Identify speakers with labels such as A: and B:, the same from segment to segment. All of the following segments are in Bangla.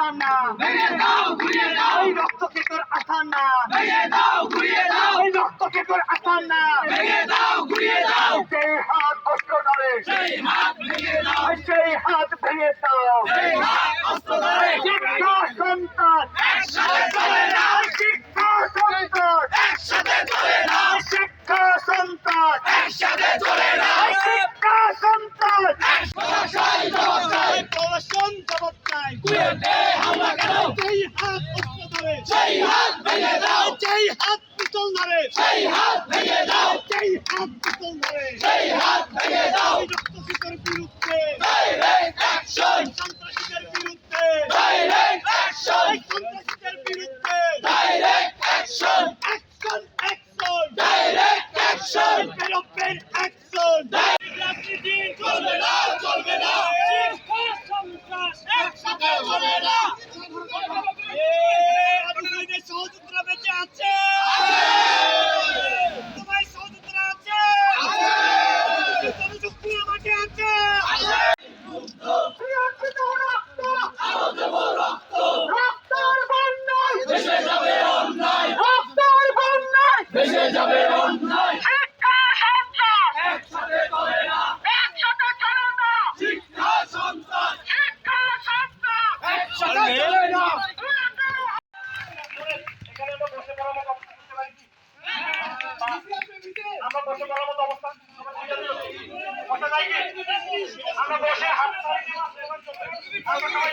A: দাও
B: এই রক্ত
A: দাও
B: এই রক্ত
A: ঘুরিয়ে দাও
B: সেই হাত অস্ত্র ধরে।
A: সেই হাত ভেঙে দাও।
B: শিক্ষা সন্তান।
A: না
B: শিক্ষা সন্তান। শিক্ষা সন্তান
A: একসাথে চলে না
B: শিক্ষা সন্তান
A: প্রশাসন জবাব চাই
B: প্রশাসন জবাব চাই।
A: কুয়েতে হামলা কেন?
B: সেই হাত অস্ত্র ধরে
A: সেই হাত ভেঙে দাও।
B: সেই হাত পিস্তল ধরে
A: সেই হাত ভেঙে দাও।
B: সেই হাত পিস্তল ধরে
A: সেই হাত ভেঙে দাও।
B: এই বিরুদ্ধে।
A: ডাইরেক্ট অ্যাকশন
B: সন্ত্রাসীদের বিরুদ্ধে।
A: ডাইরেক্ট অ্যাকশন
B: এই সন্ত্রাসীদের বিরুদ্ধে
A: direct action
B: action action
A: direct action
B: development action রাজনীতি
A: চলবে না চলবে না
B: শিক্ষা সন্ত্রাস
A: একসাথে চলে না
B: আবু সাইদের সহযোগিতা বেঁচে আছে তোমার সহযোগিতা আছে জনশক্তি আমাকে আছে রক্তের বন্যায়
A: ভেসে যাবে অন্যায়
B: রক্তের বন্যায়
A: ভেসে যাবে অন্যায়
B: শিক্ষা সন্ত্রাস
A: একসাথে চলে না
B: একসাথে চলো না
A: শিক্ষা সন্তান
B: শিক্ষা সন্ত্রাস
A: একসাথে চলে না
B: এখানে আমরা বসে পড়ার মতো অবস্থা করতে পারি কি? আমরা বসে পড়ার মতো অবস্থা বসে যাই আমরা বসে হাত আমরা সবাই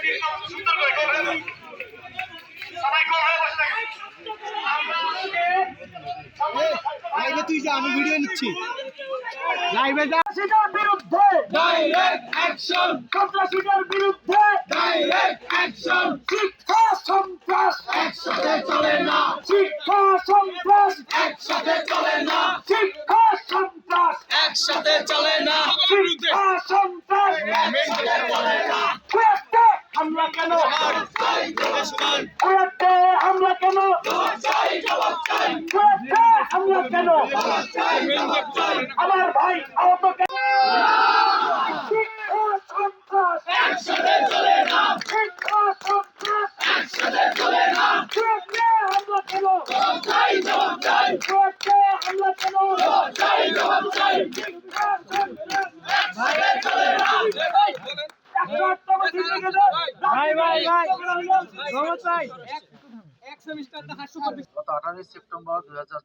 B: সুন্দর করে গোল হয়ে যাই। সবাই গোল হয়ে বসে থাকি। আমরা আজকে
C: যা আমি ভিডিও নিচ্ছি। লাইভে যা।
B: সন্ত্রাসীদের বিরুদ্ধে।
A: ডাইরেক্ট অ্যাকশন
B: সন্ত্রাসীদের বিরুদ্ধে।
A: ডাইরেক্ট অ্যাকশন
B: শিক্ষা সন্ত্রাস।
A: একসাথে চলে না।
B: শিক্ষা সন্ত্রাস।
A: একসাথে চলে না।
B: শিক্ষা সন্ত্রাস।
A: একসাথে চলে না।
B: শিক্ষা সন্ত্রাস।
A: একসাথে চলে না।
B: হামলা কেন?
A: চাই জবাব চাই
B: কুয়েতে হামলা কেন হামলা কেন? আমার ভাই আহত কেন।
C: ভাই ভাই ভাই। ভাই
D: গত আঠারোই সেপ্টেম্বর দুই হাজার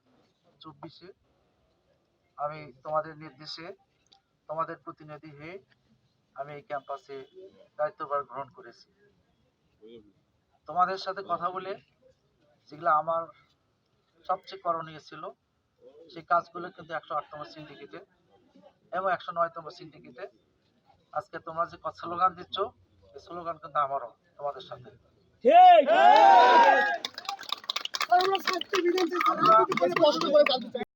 D: চব্বিশে। আমি তোমাদের নির্দেশে, তোমাদের প্রতিনিধি হয়ে আমি এই ক্যাম্পাসে দায়িত্বভার গ্রহণ করেছি। তোমাদের সাথে কথা বলে, যেগুলো আমার সবচেয়ে করণীয় ছিল, সেই কাজগুলো কিন্তু একশো আটতম সিন্ডিকেটে এবং একশো নয়তম সিন্ডিকেটে আজকে তোমরা যে স্লোগান দিচ্ছ, এই স্লোগান কিন্তু আমারও, তোমাদের সাথে। আমরা